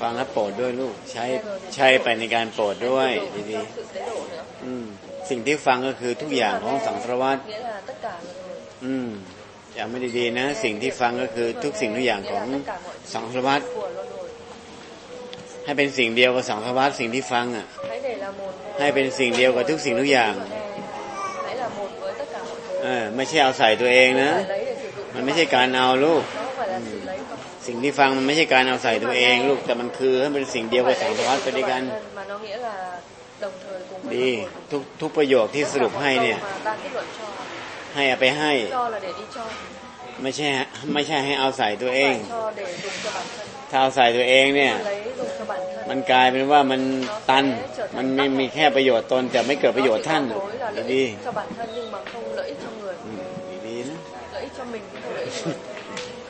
ฟังแล้วโปรดด้วยลูก ใช้ใช้ไปในการโปรดด้วยดี sự tế độ nữa ๆอืม สิ่งที่ฟังก็คือทุกอย่างของสังสารวัตร nghĩa là tất cả mọi người อืมจำไม่ดีๆนะ สิ่งที่ฟังก็คือทุกสิ่งทุกอย่างของสังสารวัตร của luân hồi ให้เป็นสิ่งเดียวกับสังสารวัตรสิ่งที่ฟังอะ hãy để là một ให้เป็นสิ่งเดียวกับทุกสิ่งทุกอย่าง hãy là một với tất cả mọi thứ เออไม่ใช่เอาใส่ตัวเองนะ phải lấy để sử dụng มันไม่ใช่การเอาลูก nó không phải là sự lấy mà สิ่งที่ฟังมันไม่ใช่การเอาใส่ตัวเองลูกแต่มันคือให้เป็นสิ่งเดียวกับสังสารวัตรไปด้วยกัน mà nó nghĩa là đồng thời cùng với ดี luân hồi. ทุกทุกประโยคที่สรุปให้เนี่ย mà ban kết luận cho ให้เอาไปให้ cho là để đi cho ไม่ใช่ไม่ใช่ให้เอาใส่ตัวเอง phải cho để dùng cho bản thân ถ้าเอาใส่ตัวเองเนี่ย lấy dùng cho bản thân มันกลายเป็นว่ามันตัน มันไม่มีแค่ประโยชน์ตนแต่ไม่เกิดประโยชน์ท่าน Nó chỉ có đối là lợi ดี ích cho bản thân nhưng mà không lợi ích cho người ๆอืมดีๆนะ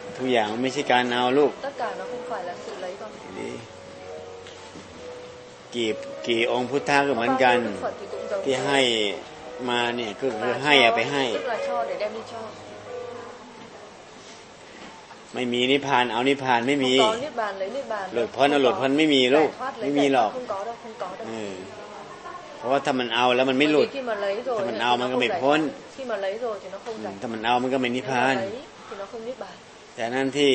lợi ích cho mình chứ không lợi ích cho người ทุกอย่างมันไม่ใช่การเอาลูก tất cả nó không phải là sự lấy con ดีกี่กี่องค์พุทธะก็เหมือนกัน Đức Phật thì cũng giống ที่ thế. ให้มาเนี่ยก็คือ Mà ให้เอา cho, ไปให้ tức là cho để đem đi cho ไม่มีนิพพานเอานิพพานไม่มี không có niết bàn lấy niết bàn หลุด đâu, พ้น không เอาหลุด có. พ้นไม่มีลูก Giải thoát ไม่ lấy มี giải หรอก thoát không có đâu không có đâu เออเพราะว่าถ้ามันเอาแล้วมันไม่ Bởi หลุ vì ด khi mà lấy rồi Thì mình thì ao nó mình có không bị giải phun. thoát. khi mà lấy rồi thì nó không อืม giải ถ้ามันเอามันก็ไม่นิพ Nếu พาน mà lấy thì nó không niết bàn แต่นั่นที่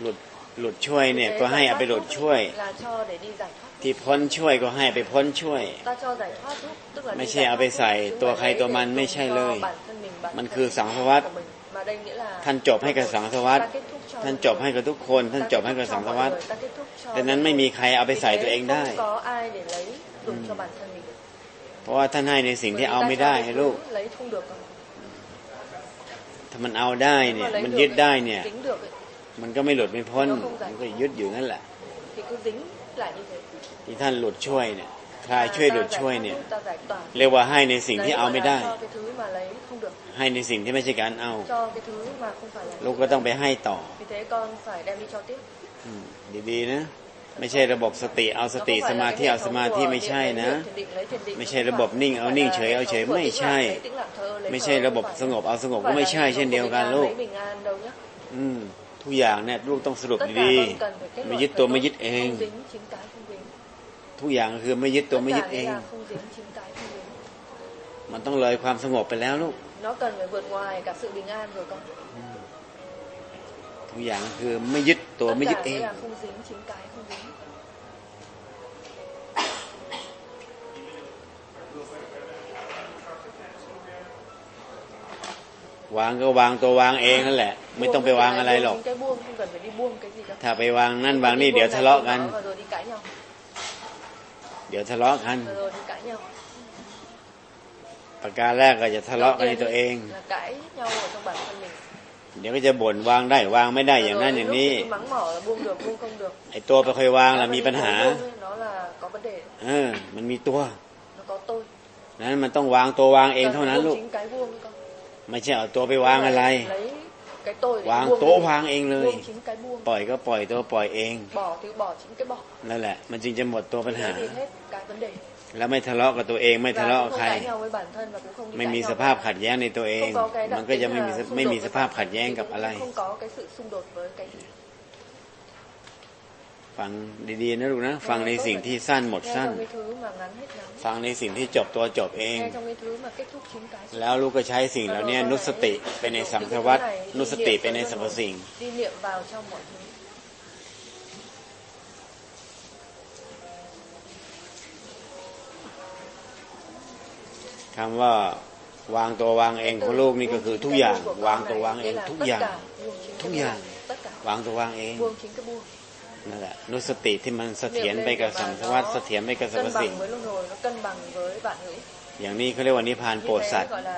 หลุดหลุดช่วยเนี่ย Thế ก็ให้ giải เอาไป thoát หลุด giúp ช่วย là cho để đi giải thoát ที่พ้นช่วยก็ให้ไปพ้นช่วย ta cho giải thoát giúp tức là ไม่ đi ใช่ giải เอา thoát ไป giúp, ใส่ chứ ตัว không ใคร phải ตัว lấy มัน để ไม่ dùng ใช่ cho เลย bản thân mình, bản มัน thân คือสังสารวัตร của mình. mà đây nghĩa là ท่านจบให้กับสังสารวัตร ta kết thúc cho ท่าน mọi จบให้กับทุกคน ท่าน Ta จ kết บให้ thúc กับ cho สังสาร mọi วัตร người, ta kết thúc cho ดังนั้น mọi ไม่ người. มีใครเอาไป Vì ใส่ thế ตัวเองได้ không có ai để lấy dùng cho bản thân mình เพราะว่าท่านให้ในสิ่ง Bởi ที่ vì เอา ta ไม่ cho ได้ cái ลูก thứ lấy không được rồi. ถ้ามันเอาได้ Nếu เนี่ย mà lấy มัน được ยึด ấy, ได้เนี่ย tính được ấy, มันก็ไม่หลุดไม่พ้น มันก็คง giải มันก็ยึดอยู่นั่นแหละ thì cứ dính lại như thế ที่ท่านหลุดช่วยเนี่ยคลายช่วย Ta หลุด giải ช่วย thoát เนี่ย giúp, ta giải tỏa เรียกว่าให้ในสิ่งที่ Đấy เอา gọi ไม่ là ได้ cho cái thứ mà lấy không được ให้ในสิ่งที่ไม่ใช่การเอา cho cái thứ mà không phải là ลูกก็ต้องไปให้ต่อ vì thế con phải đem đi cho tiếp อืมดีๆนะไม่ใช่ระบบสติเอาส Nó ติ không ส phải มา là ธิ cái เอา hệ ส thống มาธิ của ไม่ điện ใช่ lấy นะ điện, thiền định, lấy thiền định, ไม่ nó ใช่ không ระบบ phải. นิ่งเอา Không นิ่ง phải เฉ là ย hệ เอา thống เฉย của ไม่ tĩnh ใช่ ไม่ thở, ใช่ระบบ không phải. สงบเอาสงบ Không ก็ phải ไม่ là ใช่ hệ thống เช่น của เดียว bình กัน an, ลูก lấy bình an đâu nhá อืมทุกอย่างเนี่ยลูกต้องสรุป tất cả ดี con cần phải kết ๆไม่ luận ยึด phải ตัวไม่ tốt, ยึดเอง không dính chính cái không dính ทุกอย่างคือไม่ยึดตัว tất ไม่ยึด cả เอ nghĩa ง là không dính chính cái không dính มันต้องเลยความสงบไปแล้วลูก nó cần phải vượt ngoài cả sự bình an rồi con ทุกอย่างคือไม่ยึดตัว tất ไม่ยึด cả เอ nghĩa ง วางก็วางตัววางเองนั่นแหละ ไม่ต้องไปวางอะไรหรอก buông cái buông không cần phải đi buông cái gì đâu ถ้าไปวางนั่น Đi วางนี่ buông เดี๋ยว này, ทะเลาะ buông กัน đó, và rồi đi cãi nhau เดี๋ยวทะเลาะกัน và rồi đi cãi nhau ประการแรกก็จะทะเลาะกันในตัวเอง là cãi nhau ở trong bản thân mình เดี๋ยวก็จะบ่นวางได้วางไม่ได้อย่างนั้น Rồi อย่าง lúc นี้ thì cứ mắng mỏ là buông được buông không được ไอ้ตัวไปค่อยวาง Nó ล่ะ mà มี đi ปัญหา buông ấy, nó là có vấn đề เออ มันมีตัว nó có tôi นั้นมันต้องวางตัววางเอง Cần เท่า phải นั้น buông ลูก ไม่ใช่เอาตัวไปวางอะไร วางโต๊ะวางเองเลย ปล่อยก็ปล่อยตัวปล่อยเองนั่นแหละ มันจึงจะหมดตัวปัญหา แล้วไม่ทะเลาะกับตัวเองไม่ทะเลาะกับใคร ไม่มีสภาพขัดแย้งในตัวเอง มันก็จะไม่มีไม่มีสภาพขัดแย้งกับอะไร không có cái sự xung đột với cái gì ฟังดีๆนะลูกนะ ฟังในสิ่งที่สั้นหมด nghe สั้น trong cái thứ mà ngắn hết ngắn ฟังในสิ่งที่จบตัวจบเอง nghe trong cái thứ mà kết thúc chính cái แล้วลูกก็ใช้สิ่งเหล่านี้นุสติไปในสังสารวัตนุสติไปในสรรพสิ่ง đi niệm vào trong mọi thứ คำว่าวางตัววางเองของลูกนี่ก็คือทุกอย่าง วางตัววางเองทุกอย่าง ทุกอย่าง tất cả วางตัววางเอง buông chính cái buông นั่นแหละนุสติที่มันเสถียรไปกับสังสารวัตเสถียรไปกับสรรพ cân สิ่ง bằng với luân hồi nó cân bằng với vạn ngữ อย่างนี้เขาเรียกว่านิพพานโปร như ด thế สัตว์ gọi là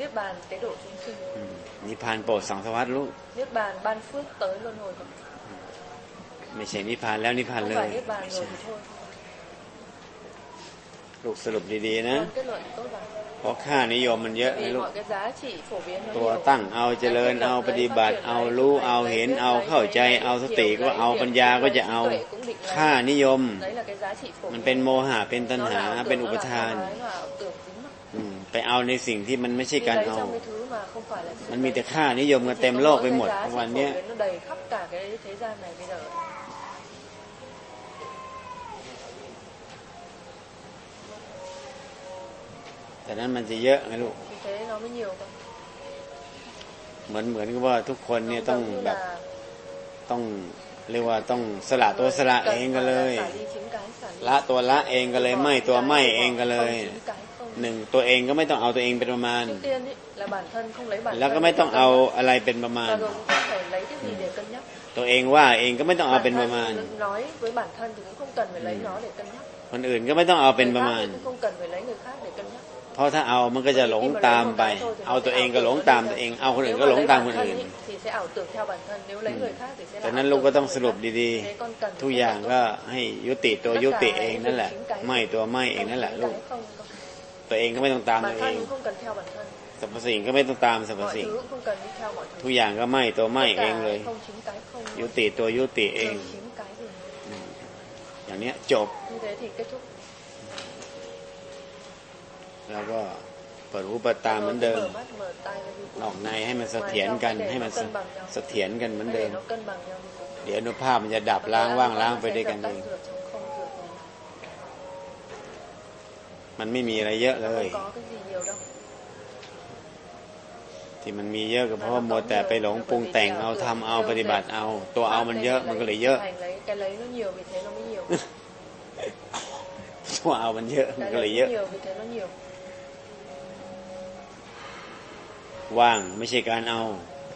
niết bàn tế độ chúng sinh อืมนิพพานโปรดสังสารวัตลูก niết bàn ban phước tới luân hồi còn ไม่ใช่นิพพานแล้วนิพพาน không เล phải ย niết bàn ไม่ rồi ใช่ thì thôi ลูกสรุปดีๆนะ Con kết luận tốt lắm เพราะค่านิยมมันเยอะ Tại นะ vì ลูก mọi cái giá trị phổ biến nó ตัว nhiều ตั้งเอาเจริญเอาปฏิบัติ เอารู้เอาเห็นเอาเข้าใจ เอาสติก็เอาปัญญาก็จะเอาค่านิยม đấy là cái giá trị phổ มัน biến เป็นโมหะเป็นตัณ Nó หา là ảo เป็น tưởng, อุ nó ป là ทาน tham ái, nó là ảo tưởng dính mắc อืมไปเอาในสิ่งที่มันไม่ใช่ Đi การ lấy เอา trong cái thứ mà không phải là sự มันมี lấy. แต่ค่านิยมกัน Chỉ เต็ม có โลก mỗi ไป cái หมด giá ทุก trị วัน phổ เนี้ แต่นั้นมันจะเยอะไงลูก vì thế nó mới nhiều cơ เหมือนเหมือนกับว่าทุกคนเนี่ยต้อง Giống như แบบ là ต้องเรียกว่าต้องสละตัวสละเองกันเลย xả đi chính cái xả đi ละตัวละเองก็เลย ไม่ตัวไม่เองก็เลย không chính cái không หนึ่งตัวเองก็ไม่ต้องเอาตัวเองเป็นประมาณ trước tiên ý, là bản thân không lấy bản แล้วก็ thân ไม่ để ต้อง cân เอา nhắc. อะไรเป็นประมาณ và rồi cũng không phải lấy cái gì để cân nhắc ตัวเองว่าเองก็ไม่ต้องเอา bản เป็นประมาณ thân nói với bản thân thì cũng không cần phải lấy Ừ. nó để cân nhắc คนอื่นก็ไม่ต้องเอาเป็น Người ประ khác มาณ thì cũng không cần phải lấy người khác để cân nhắc เพราะถ้าเอามันก็จะหลงตามไป เอาตัวเองก็หลงตามตัวเอง เอาคนอื่น Nếu ก็ mà หลง lấy ตาม bản คน thân อื่น ý, thì sẽ ảo tưởng theo bản thân nếu lấy Ừ. người khác thì sẽ แต่ là นั้น ảo ลูก tưởng ก็ theo ต้อง người สรุป khác. ดี Thế con cần ๆทุก phải อย่าง tốt. ก็ให้ยุติตัวยุติเองนั่นแหละ ไม่ตัวไม่เอง Không นั่นแหละ chính ลูก cái không, con. ตัวเองก็ไม่ต้องตามตัว bản เอง thân cũng không cần theo bản thân สรรพสิ่งก็ไม่ต้องตามสรรพ mọi สิ่ง thứ cũng không cần đi theo mọi ทุก thứ อย่างก็ไม่ตัวไม่ Tất เอง cả เลย không chính cái không ยุติตัวยุติเอง Thường chính cái gì อย่างเนี้ยจบ แล้วก็เปิดหูเปิดตาเหมือนเดิมออกในให้มันเสถียรกันให้มันเสเสถียรกันเหมือนเดิม เดี๋ยวอนุภาพมันจะดับล้างว่างล้างไปด้วยกันเองมันไม่มีอะไรเยอะเลย ที่มันมีเยอะก็เพราะมัวแต่ไปหลงปรุงแต่งเอาทำเอาปฏิบัติเอา ตัวเอามันเยอะมันก็เลยเยอะตัวเอามันเยอะมันก็เลยเยอะ ว่างไม่ใช่การเอา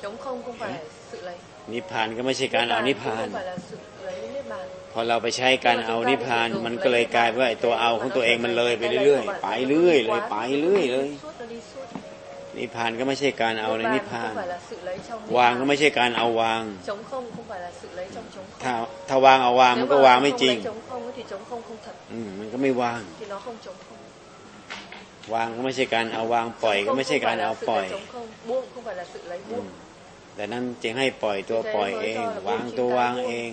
chống không không phải sự lấy นิพพานก็ไม่ใช่การเอานิพพาน cũng không phải là sự lấy niết bàn พอเราไปใช้การเอานิพพาน มันก็เลยกลายเป็นว่าไอ้ตัวเอาของตัวเองมันเลยไปเรื่อยๆ ไปเรื่อยเลยไปเรื่อยเลย suốt nó đi suốt นิพพานก็ไม่ใช่การเอาในนิพพาน không phải là sự lấy trong niết วางก็ bàn. ไม่ใช่การเอาวาง chống không không phải là sự lấy trong chống không ถ้าถ้าวางเอาวางมันก็วางไม่จริง Nếu mà không lấy chống không ấy thì chống không không thật อืมมันก็ไม่วาง thì nó không chống không วางก็ไม่ใช่การเอาวางปล่อยก็ Chống ไม่ không ใช่ không การ phải là เอา sự ปล่อย lấy chống không buông không phải là sự lấy อื buông มแต่นั้นจึงให้ปล่อยตัวปล่อยเอง วางตัววางเอง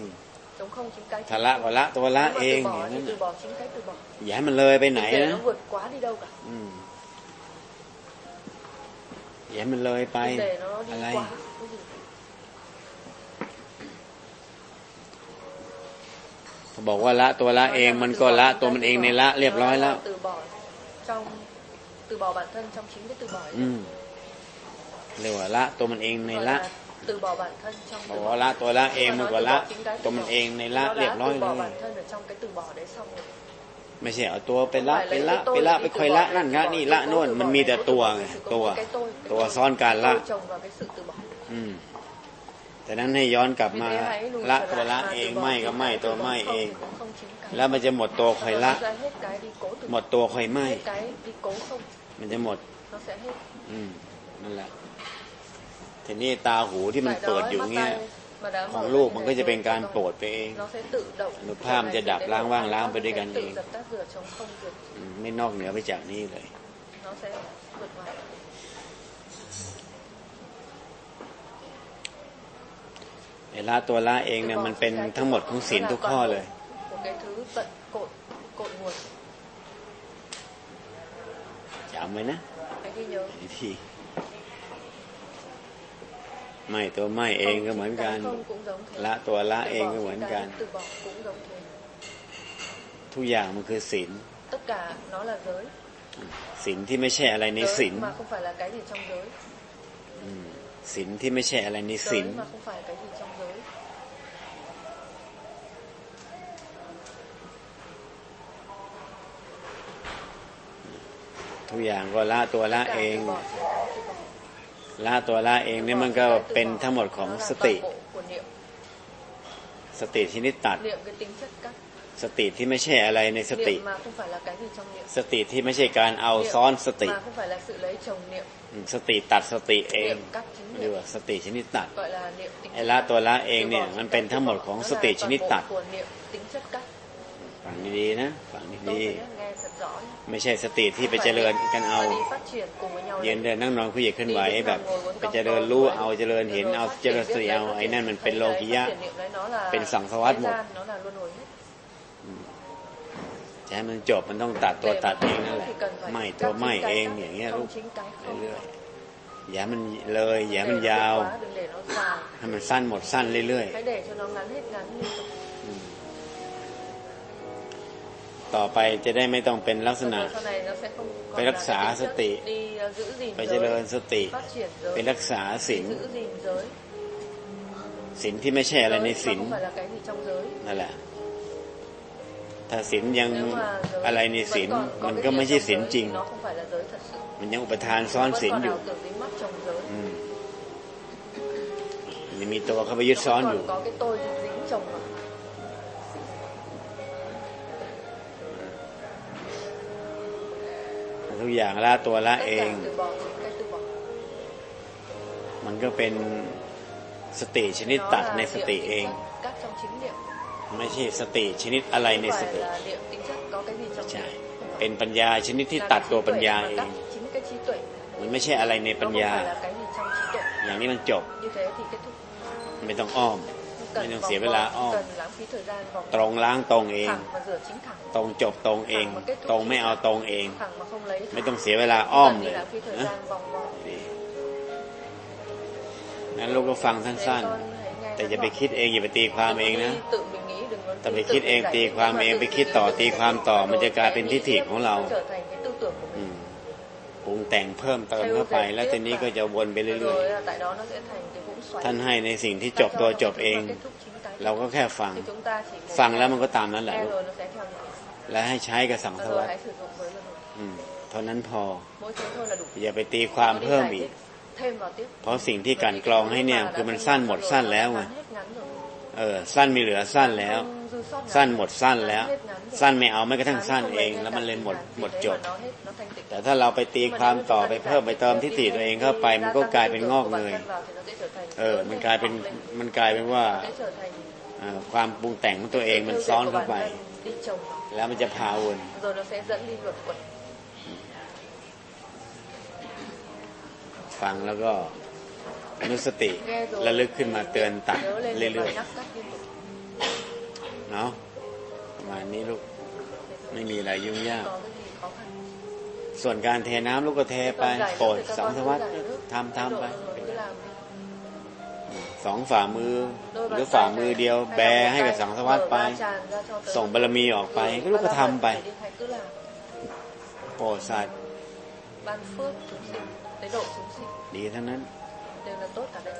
chống không chính cái ทะละก็ละตัวละ Nếu mà เอง từ อ bỏ ย่าง thì นั้น từ น่ะ bỏ chính cái từ bỏ อย่าให้มันเลยไปไหน để นะ nó vượt quá đi đâu cả อืมอย่าให้มันเลยไป Đừng để nó đi อะไร quá cái gì เขาบอกว่าละตัวละเองมันก็ละตัวมันเองในละเรียบร้อยแล้ว từ bỏ trong từ bỏ bản thân trong chính cái từ bỏ ấy. อืมเรียกว่าละตัวมันเองใน Gọi ละ là từ bỏ bản thân trong บอก từ ว่า bỏ ละตัวละเองมันก็ละ ตัวมันเองในละ nó เรียบ đã ร้อย từ เล bỏ ย bản thân ở trong cái từ bỏ đấy xong rồi ไม่ใช่เอาตัวไปละไปละไปละไปคอยละนั่นละนี่ละโน่นมันมีแต่ตัวไงตัว ตัวซ้อนการละ tôi trồng vào cái sự từ bỏ อืม แต่นั้นให้ย้อนกลับ vì มา thế hãy lùi ละ trở ตัว lại ละ mà เอง từ bỏ ไม่ก็ chính ไม่ cái ตัว từ bỏ ไม่ không เอง thì cũng không chính cái แล้วมันจะหมดตัวคอยละ Nó ra hết cái đi cố từ หม bỏ ดตัวคอยไม่ hết cái đi cố không มันจะหมด nó sẽ hết อืมนั่นแหละทีนี้ตาหูที่มัน Phải เปิด đó, อยู่ mắt เงี้ย tai mà đã ของ mở ลูก ra มัน như ก็ thế จะเป็น rồi การ con โปรดไปเอง nó sẽ tự động อนุภาพมันจะดับล้างว่างล้างไปด้วยกันเอง tự dập tắt rửa chống không được อืมไม่นอกเหนือไปจากนี้เลย ไอ้ละตัวละเองเนี่ยมันเป็นทั้งหมดของศีลทุกข้อเลย một cái thứ tận cội cội nguồn จำไว้นะ hãy ghi nhớ วิธีไม่ตัวไม่เองก็เหมือนกัน không cũng giống thế ละตัวละ Từ เอง bỏ ก็เหมือน chính กั cái น từ bỏ cũng giống thế ทุกอย่างมันคือศีล tất cả nó là giới ศีลที่ไม่ใช่อะไรใน giới ศีล ศีลที่ไม่ใช่อะไรในศี giới ล mà không phải cái gì trong giới ทุกอย่างก็ละตัวละ Tất cả เอง từ bỏ chính cái từ bỏ ละตัวละเองเนี่ยมันก็เป็นทั้งหมดของ Nó là สติ toàn bộ của niệm สติชนิดตัด niệm cái tính chất cắt สติที่ไม่ใช่อะไรในสติ niệm mà không phải là cái gì trong niệm สติที่ไม่ใช่การเอาซ้อนสติ mà không phải là sự lấy chồng niệm อืมสติตัดสติเอง niệm cắt chính เรียก niệm ว่าสติชนิดตัด gọi là niệm tính ไอ้ละตัวละเองเนี่ยมันเป็นทั้งหมดของสติชนิดตัด của niệm tính chất cắt ฟังดีๆนะฟัง tốt ดี đấy nhá, nghe thật rõ nhá. ๆไม่ใช่สติที่ไปเจริญกันเอา mà đi phát triển cùng với nhau ยืน lên. เดินนั่งนอนคุยเหยียดเคลื่อนไหวแบบไปเจริญรู้เอาเจริญเห็นเอาเจริญสติเอาไอ้นั่นมันเป็นโลกิยะ Phát triển niệm đấy nó là เป็นสังสวัตหมด จะให้มันจบมันต้องตัดตัว Để ตัด mà เอง thành นั่น công แหละ thì cần phải ไม่ cắt ตัว chính ไม่ cái เอง cắt, อย่างเงี้ย không ลูก chính cái không. เรื่อยๆอย่าให้มันเลยอย่าให้มัน Để nó ยาว quá, đừng để nó dài ให้มันสั้นหมดสั้นเรื่อย hãy để cho nó ngắn hết ngắn liên tục ๆอืมต่อไปจะได้ไม่ต้องเป็นลักษณะ Rồi sau này nó sẽ không còn Phải là rắc xả cái tính sơ chất tị. đi uh, giữ gìn ไปเจริญ giới, สติ phát triển ไป giới รักษาศีล giữ gìn giới ศีลที่ไม่ใช่อะไรใน Giới ศีล nó không phải là cái gì trong giới นั่นแหละ ถ้าศีลยัง nếu mà giới อะไรในศีล vẫn còn có มัน cái ก็ gì ไม่ใช่ trong ศีล giới จริง thì nó không phải là giới thật sự มันยังอุปทานซ้อน Nó ศีล vẫn อยู่ còn ảo tưởng dính mắc trong giới อืมยังมีตัวเข้าไปยึด Nó ซ้อน vẫn อยู่ còn có cái tôi dính chồng vào ทุกอย่างละตัวละ tất เอง cả từ bỏ những cái từ bỏ มันก็เป็นสติชนิด Nó ตัด là ในส niệm ติ tính เอง chất cắt trong chính niệm ไม่ใช่สติชนิดอะไรใน không ส phải ติ là niệm tính chất có cái gì trong ใช่ niệm เป็นปัญญาชนิดที่ Là ตัด cái ตัว trí ปัญ tuệ ญา mà เอง cắt chính cái trí tuệ มันไม่ใช่อะไรใน nó ปัญ không ญา phải là cái gì trong trí tuệ อย่างนี้มันจบ như thế thì kết thúc ไม่ต้องอ้อม không Mình cần đừng vòng xỉa với vo, lá không om. cần lãng phí thời gian vòng ตรงล้างตรงเอง thẳng mà rửa chính thẳng ตรงจบตรงเอง ตรงไม่เอาตรงเอง thẳng mà không lấy ไม่ thẳng. ต้องเสียเวลา Không อ้อม cần เล đi ย lãng phí thời นะ gian vòng vo ดีงั้นลูกก็ฟัง Thế สั้น con hãy nghe ๆแต่ ngắn อย่าไป gọn. คิดเองอย่าไปตีความเอง Đừng นะ đi tự mình nghĩ, đừng có แต่ไป tự คิดเอง giải ตี thích, ความ nhưng mà เอง tự ไป suy คิด nghĩ, ต่อ tự ตี suy ความ nghĩ ต่อ rồi มันจะกลาย sẽ เป็น nghĩ ทิฏฐิ tiếp, ของเรา nó trở thành cái tư tưởng của อื mình มปรุงแต่งเพิ่มเติมเข้าไป แล้วทีนี้ก็จะวนไปเรื่อย rồi là tại đó nó sẽ thành cái vũng ๆ xoáy ท่านให้ในสิ่งที่จ Tại บ sao ตัว nó จบ không เอง kết thúc chính cái เราก็แค่ฟัง thì chúng ta chỉ ngồi ฟังแล้ว nghe, มันก็ตามนั้นแหละ nghe ลูก rồi nó sẽ theo nhịp และให้ใช้กับสัง và ส rồi วัส hãy sử dụng với luân hồi อืมเท่านั้นพอ mỗi thế thôi là đủ อย่าไปตีความ Nó đi เพิ่ม giải อีก thích thêm vào tiếp เพราะสิ่งที่ Bởi กลัน vì กรอง cái ให้ thứ เนี่ย mà คือ đã มัน phân สั้น nhạt หมด rồi, สั้น nó แล้ว đã ไง ngắn hết ngắn rồi. เออสั้นมีเหลือสั้นแล้ว Không dư sót ngắn สั้น rồi. หมดสั้นแล้ว Ngắn hết ngắn rồi. สั้นไม่เอาไม่กระทั่ง Ngắn สั้น không เอง lấy แล้ว ngay มัน cả เลย ngắn. หมด Vì หมด thế จ mà บ nó hết nó thành tịnh. แต่ถ้าเราไปตีความต่อไปเพิ่มไปเติมทิฏฐิตัวเองเข้าไป มันก็กลายเป็นงอกเงยเออ มันกลายเป็นมันกลายเป็นว่าเอ่อความปรุงแต่งของตัวเองมันซ้อนเข้าไป đi chồng แล้วมันจะพาวน rồi nó sẽ dẫn đi luẩn quẩn ฟังแล้วก็ อนุสติระลึกขึ้นมาเตือนตัด nhớ lên เรื่อยๆเนาะประมาณนี้ลูกไม่มีอะไรยุ่งยาก ส่วนการเทน้ำลูกก็เทไปโปรดสังสวัสดิ์ทำทำไปสองฝ่ามือหรือฝ่ามือเดียว แบให้กับสังสวัสดิ์ไป ส่งบารมีออกไป ก็ลูกก็ทำไปโปรดสัตว์ ban phước chúng sinh tế độ chúng sinh ดีทั้งนั้น đều là tốt cả đấy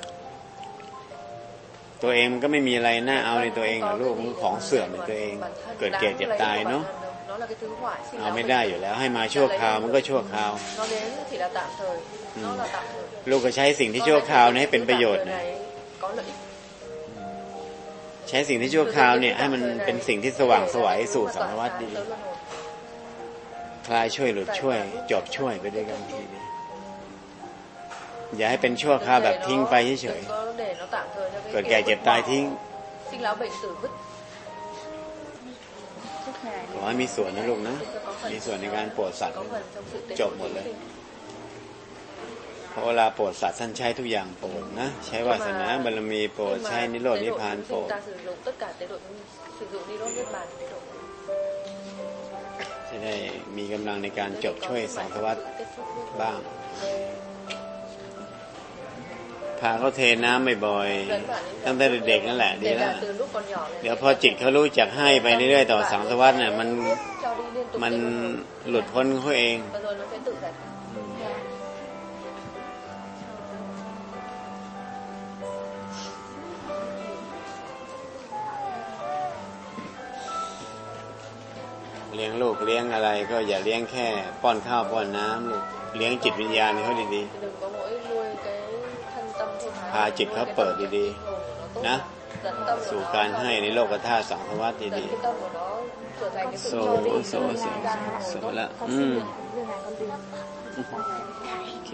ตัวเองมันก็ไม่มีอะไรน่าเอาในตัวเองหรอกลูกมันของเสื่อมในตัวเอง เกิดแก่เจ็บตายเนาะ nó là cái thứ hoại sinh เอา lão ไม่ bệnh ได้ tử. อยู่แล้ว ให้มาชั่วคราวมันก็ชั่วคราว nó đến chỉ là tạm thời nó là tạm thời ลูกก็ใช้สิ่งที่ชั่วคราวนี้ให้เป็นประโยชน์หน่อย có lợi ích ใช้สิ่งที่ชั่วคราวเนี่ย ให้มันเป็นสิ่งที่สว่างไสวัยสู่สังสวัสดิ์ดีคลายช่วยหลุดช่วย จบช่วยไปด้วยกันทีนี้ อย่าให้เป็นชั่วคราวแบบทิ้งไปเฉยๆๆเกิดแก่เจ็บตายทิ้ง sinh lão bệnh tử vứt ขอให้มีส่วนนะลูกนะ มีส่วนในการโปรดสัตว์ có phần trong sự tế Chộp độ một chúng lên. sinh. เพราะเวลาโปรดสัตว์ท่านใช้ทุกอย่างโปรดนะ ใช้วาสนาบารมีโปรด Nhưng mà ใช้นิโรธ tế นิพ độ พาน chúng โปร sinh ด ta sử dụng tất cả tế độ chúng sử dụng đi đốt niết bàn tế độ จะได้มีกำลังในการจบช่วยสังสวัสดิ์ kết thúc niết บ้าง พาเขาเทน้ำบ่อยๆตั้งแต่เด็กๆนั่นแหละดี Kể แล้ว cả từ lúc còn nhỏ lên เดี๋ยวพอจิตเขารู้จักให้ไปเรื่อยๆต่อสังสวัสดิ์เนี่ยมัน cho đi liên tục มัน liên tục. หลุดพ้นเขาเอง và rồi nó sẽ tự giải thoát เลี้ยงลูกเลี้ยงอะไรก็อย่าเลี้ยงแค่ ป้อนข้าวป้อนน้ำลูกเลี้ยงจิตวิญญาณเขาดี thì าจิตเขาเปิดดีๆ นะ สู่การให้ในโลกธาตุสังขวัตดีๆโสโสโสโสละอืมโอเค